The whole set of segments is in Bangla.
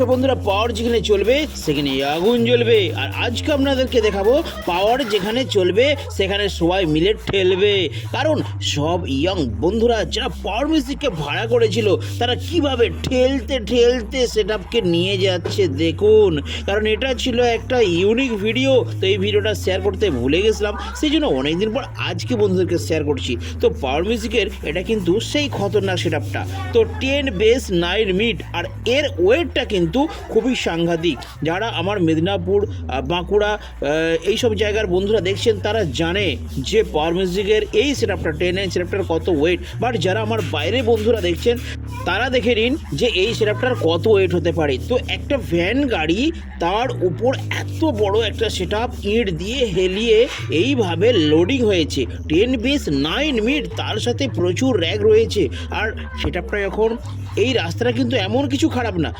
সো বন্ধুরা পাওয়ার যেখানে চলবে, সেখানে আগুন জ্বলবে। আর আজকে আপনাদেরকে দেখাবো পাওয়ার যেখানে চলবে, সেখানে সবাই মিলে ঠেলবে। কারণ সব ইয়ং বন্ধুরা, যারা পাওয়ার মিউজিককে ভাড়া করেছিল, তারা কীভাবে ঠেলতে ঠেলতে সেটআপকে নিয়ে যাচ্ছে, দেখুন। কারণ এটা ছিল একটা ইউনিক ভিডিও তো এই ভিডিওটা শেয়ার করতে ভুলে গেছিলাম। সেই জন্য অনেকদিন পর আজকে বন্ধুদেরকে শেয়ার করছি। তো পাওয়ার মিউজিকের এটা কিন্তু সেই খতরনাক সেটআপটা তো টেন বেস নাইন মিট আর এর ওয়েটটা কিন্তু খুবই সাংঘাতিক। যারা আমার মেদিনীপুর বাঁকুড়া আহ, এইসব জায়গার বন্ধুরা দেখছেন তারা জানে যে পাওয়ার মিউজিকের এই সেটআপটা টেন এন সেটআপটার কত ওয়েট বাট যারা আমার বাইরে বন্ধুরা দেখছেন তারা দেখে নিন যে এই সেটআপটার কত ওয়েট হতে পারে। তো একটা ভ্যান গাড়ি তার উপর এত বড় একটা সেটআপ ইট দিয়ে হেলিয়ে এইভাবে লোডিং হয়েছে। টেন বেস নাইন মিট তার সাথে প্রচুর র্যাক রয়েছে। আর সেটআপটা এখন এই রাস্তাটা কিন্তু এমন কিছু খারাপ না।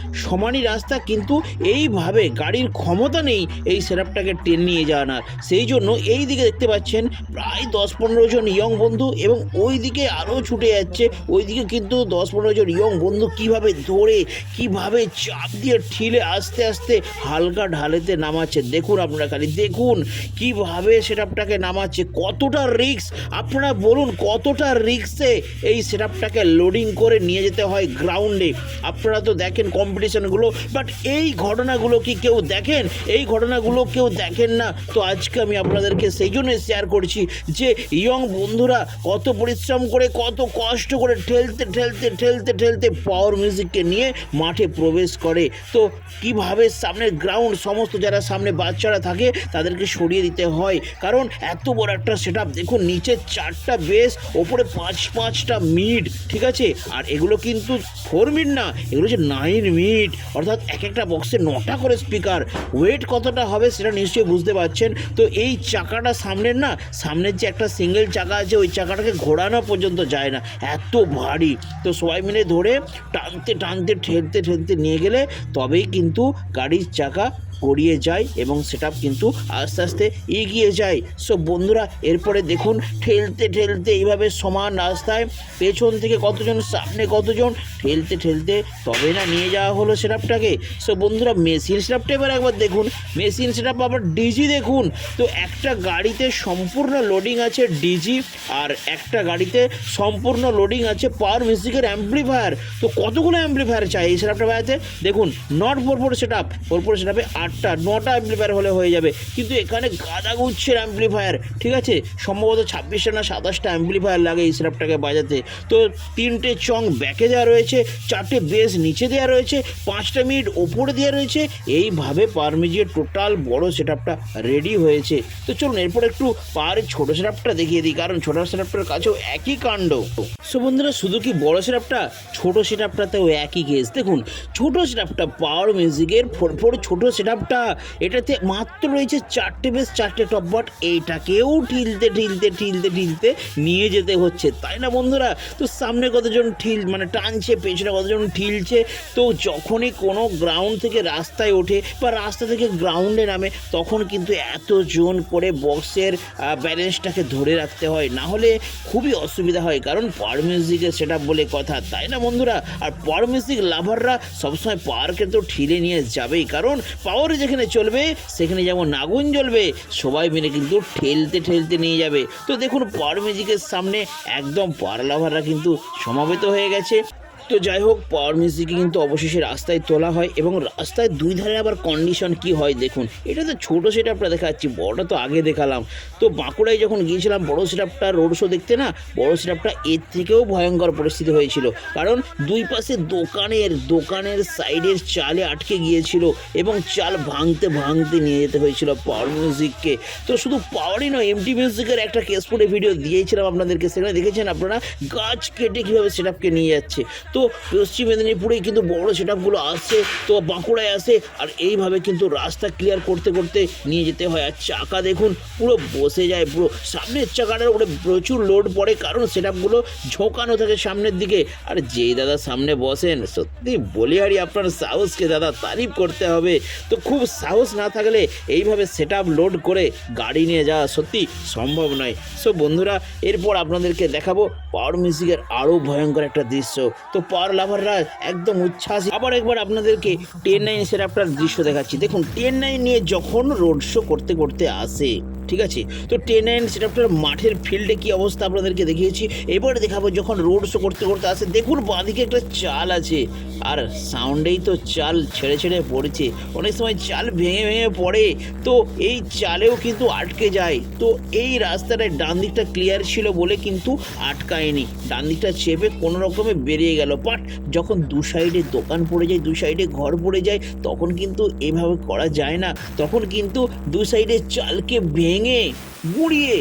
সমানই রাস্তা কিন্তু এইভাবে গাড়ির ক্ষমতা নেই এই সেটআপটাকে টেন নিয়ে যাওয়া না সেই জন্য এই দিকে দেখতে পাচ্ছেন প্রায় দশ পনেরো জন ইয়ং বন্ধু এবং ওই দিকে আরও ছুটে যাচ্ছে। ওই দিকে কিন্তু দশ পনেরো জন ইয়ং বন্ধু কীভাবে ধরে কীভাবে চাপ দিয়ে ঠিলে আস্তে আস্তে হালকা ঢালেতে নামাচ্ছে। দেখুন আপনারা খালি, দেখুন কীভাবে সেটআপটাকে নামাচ্ছে, কতটা রিক্স আপনারা বলুন, কতটা রিক্সে এই সেটআপটাকে লোডিং করে নিয়ে যেতে হয় গ্রাউন্ডে আপনারা তো দেখেন কম্পিটিশনগুলো বাট এই ঘটনাগুলো কি কেউ দেখেন? এই ঘটনাগুলো কেউ দেখেন না? তো আজকে আমি আপনাদেরকে সেই জন্য শেয়ার করছি যে ইয়ং বন্ধুরা কত পরিশ্রম করে, কত কষ্ট করে ঠেলতে ঠেলতে ঠেলতে ঠেলতে পাওয়ার মিউজিককে নিয়ে মাঠে প্রবেশ করে। তো কীভাবে সামনের গ্রাউন্ড সমস্ত যারা সামনে বাচ্চারা থাকে, তাদেরকে সরিয়ে দিতে হয়? কারণ এত বড় একটা সেট দেখুন নিচে চারটা বেস ওপরে পাঁচ, পাঁচটা মিড ঠিক আছে? আর এগুলো কিন্তু ফোর মিড না, এগুলো হচ্ছে নাইন মিড অর্থাৎ এক একটা বক্সে নটা করে স্পিকার ওয়েট কতটা হবে সেটা নিশ্চয়ই বুঝতে পারছেন। তো এই চাকাটা সামনের না, সামনের যে একটা সিঙ্গেল চাকা আছে, ওই চাকাটাকে ঘোরানো পর্যন্ত যায় না। এত ভারী। তো সবাই মিলে ধরে টানতে টানতে, ঠেলতে ঠেলতে নিয়ে গেলে তবেই কিন্তু গাড়ির চাকা গড়িয়ে যায় এবং সেটা কিন্তু আস্তে আস্তে এগিয়ে যায়। সো বন্ধুরা, এরপরে দেখুন, ঠেলতে ঠেলতে এইভাবে সমান রাস্তায় পেছন থেকে কতজন, সামনে কতজন, ঠেলতে ঠেলতে তবে না নিয়ে যাওয়া হলো সেটআপটাকে। সো বন্ধুরা, মেশিন সেটআপটা এবার একবার দেখুন। মেশিন সেটআপ আবার ডিজি দেখুন। তো, একটা গাড়িতে সম্পূর্ণ লোডিং আছে ডিজি আর একটা গাড়িতে সম্পূর্ণ লোডিং আছে পাওয়ার মিউজিকের অ্যাম্পলিফায়ার তো, কতগুলো অ্যাম্পলিফায়ার চাই এই সেটআপটা বাজাতে দেখুন not four four set up four four set আপে আটটা নটা অ্যাম্পলিফায়ার হলে হয়ে যাবে। কিন্তু এখানে গাদা গুচ্ছের অ্যাম্পলিফায়ার ঠিক আছে? সম্ভবত ছাব্বিশটা না সাতাশটা অ্যাম্পলিফায়ার লাগে এই সেটআপটাকে বাজাতে। তো তিনটে চং ব্যাকে দেওয়া রয়েছে, চারটে বেস নিচে দেওয়া রয়েছে, পাঁচটা মিনিট ওপরে দেওয়া রয়েছে। এইভাবে পারমিজির টোটাল বড় সেটআপটা রেডি হয়েছে। তো চলুন, এরপর একটু পাওয়ারের ছোটো সেটআপটা দেখিয়ে দিই, কারণ ছোটো সেটআপটার কাছেও একই কাণ্ড। সো বন্ধুরা, শুধু কি বড় সেটআপটা ছোটো সেটআপটাতেও একই কেস দেখুন, ছোটো সেটআপটা পাওয়ার মিউজিকের ফোর ফোর ছোটো সেটআপটা এটাতে মাত্র রয়েছে চারটে বেশ, চারটে টপ বাট এইটাকেও ঠিলতে ঠিলতে ঠিলতে ঠিলতে নিয়ে যেতে হচ্ছে। তাই না বন্ধুরা? তো সামনে কতজন ঠিল মানে টানছে, পেছনে কতজন ঠিলছে তো যখনই কোনো গ্রাউন্ড থেকে রাস্তায় ওঠে বা রাস্তা থেকে গ্রাউন্ডে নামে, তখন কিন্তু এতজন করে বক্সের ব্যালেন্সটাকে ধরে রাখতে হয়। না হলে খুবই অসুবিধা হয়, কারণ পাওয়ার মিউজিকের সেটা বলে কথা। তাই না বন্ধুরা? আর পাওয়ার মিউজিক লাভাররা সবসময় পাওয়ারকে তো ঠিলে নিয়ে যাবেই, কারণ পাওয়ার যেখানে চলবে, সেখানে যেমন আগুন জ্বলবে, সবাই মিলে কিন্তু ঠেলতে ঠেলতে নিয়ে যাবে। তো দেখুন পার মিউজিকের সামনে একদম পার লাভাররা কিন্তু সমাবেত হয়ে গেছে। তো যাই হোক পাওয়ার মিউজিকে কিন্তু অবশেষে রাস্তায় তোলা হয় এবং রাস্তায় দুই ধারে আবার কন্ডিশন কি হয় দেখুন। এটা তো ছোটো সেটআপটা দেখাচ্ছি, বড়টা তো আগে দেখালাম। তো বাঁকুড়ায় যখন গিয়েছিলাম, বড় সেটআপটা রোড শো দেখতে না, বড় সেটআপটা এর থেকেও ভয়ঙ্কর পরিস্থিতি হয়েছিল। কারণ দুই পাশে দোকানের দোকানের সাইডের চালে আটকে গিয়েছিল এবং চাল ভাঙতে ভাঙতে নিয়ে যেতে হয়েছিল পাওয়ার মিউজিককে তো শুধু পাওয়ারই নয় এমটি মিউজিকের একটা কেস কেসপুরে ভিডিও দিয়েছিলাম আপনাদেরকে, সেখানে দেখেছেন আপনারা? গাছ কেটে কীভাবে সেটআপকে নিয়ে যাচ্ছে। তো পশ্চিম মেদিনীপুরেই কিন্তু বড় সেটআপগুলো আসছে, তো বাঁকুড়ায় আসে, আর এইভাবে কিন্তু রাস্তা ক্লিয়ার করতে করতে নিয়ে যেতে হয়। আর চাকা দেখুন, পুরো বসে যায়, পুরো সামনের চাকাটার উপরে প্রচুর লোড পড়ে, কারণ সেটআপগুলো ঝোঁকানো থাকে সামনের দিকে। আর যেই দাদা সামনে বসেন, সত্যি বলি আরই আপনার সাহসকে দাদা তারিফ করতে হবে। তো খুব সাহস না থাকলে এইভাবে সেট লোড করে গাড়ি নিয়ে যাওয়া সত্যি সম্ভব নয়। সো বন্ধুরা, এরপর আপনাদেরকে দেখাবো পাওয়ার মিউজিকের আরও ভয়ঙ্কর একটা দৃশ্য। তো পাওয়ার লাভাররা একদম উচ্ছ্বাস। আবার একবার আপনাদেরকে টেন নাইন সেরাপটার দৃশ্য দেখাচ্ছি। দেখুন টেন নাইন নিয়ে যখন রোড শো করতে করতে আসে ঠিক আছে? তো টেন নাইন সেরাপটার মাঠের ফিল্ডে কী অবস্থা আপনাদেরকে দেখিয়েছি। এবারে দেখাবো যখন রোড শো করতে করতে আসে, দেখুন বাঁদিকে একটা চাল আছে। আর সাউন্ডেই তো চাল ছেড়ে ছেড়ে পড়েছে। অনেক সময় চাল ভেঙে ভেঙে পড়ে। তো এই চালেও কিন্তু আটকে যায়। তো এই রাস্তাটায় ডান দিকটা ক্লিয়ার ছিল বলে কিন্তু আটকায়নি। ডান দিকটা চেপে কোনো রকমে বেরিয়ে গেল। বাট যখন দু সাইডে দোকান পড়ে যায়, দু সাইডে ঘর পড়ে যায়, তখন কিন্তু এভাবে করা যায় না। তখন কিন্তু দু সাইডে চালকে ভেঙে গুঁড়িয়ে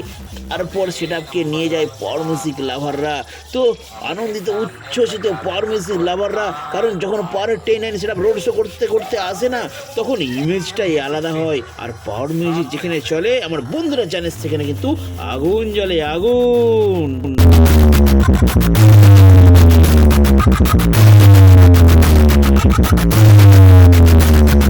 তারপর সেটাকে নিয়ে যায় পর মিউজিক লাভাররা তো আনন্দিত, উচ্ছ্বসিত পর মিউজিক লাভাররা কারণ যখন পাওয়ার টেন নাইন সেটা রোড শো করতে করতে আসে না, তখন ইমেজটাই আলাদা হয়। আর পাওয়ার মিউজিক যেখানে চলে, আমার বন্ধুরা জানে, সেখানে কিন্তু আগুন জ্বলে, আগুন।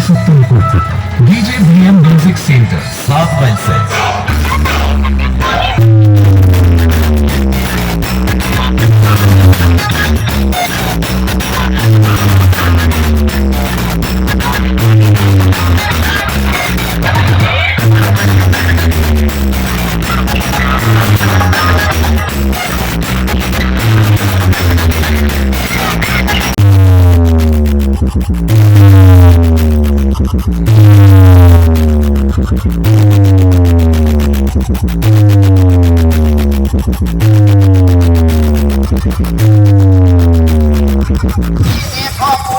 सत्तर DJ B M music centre सात माइल से Hip-hop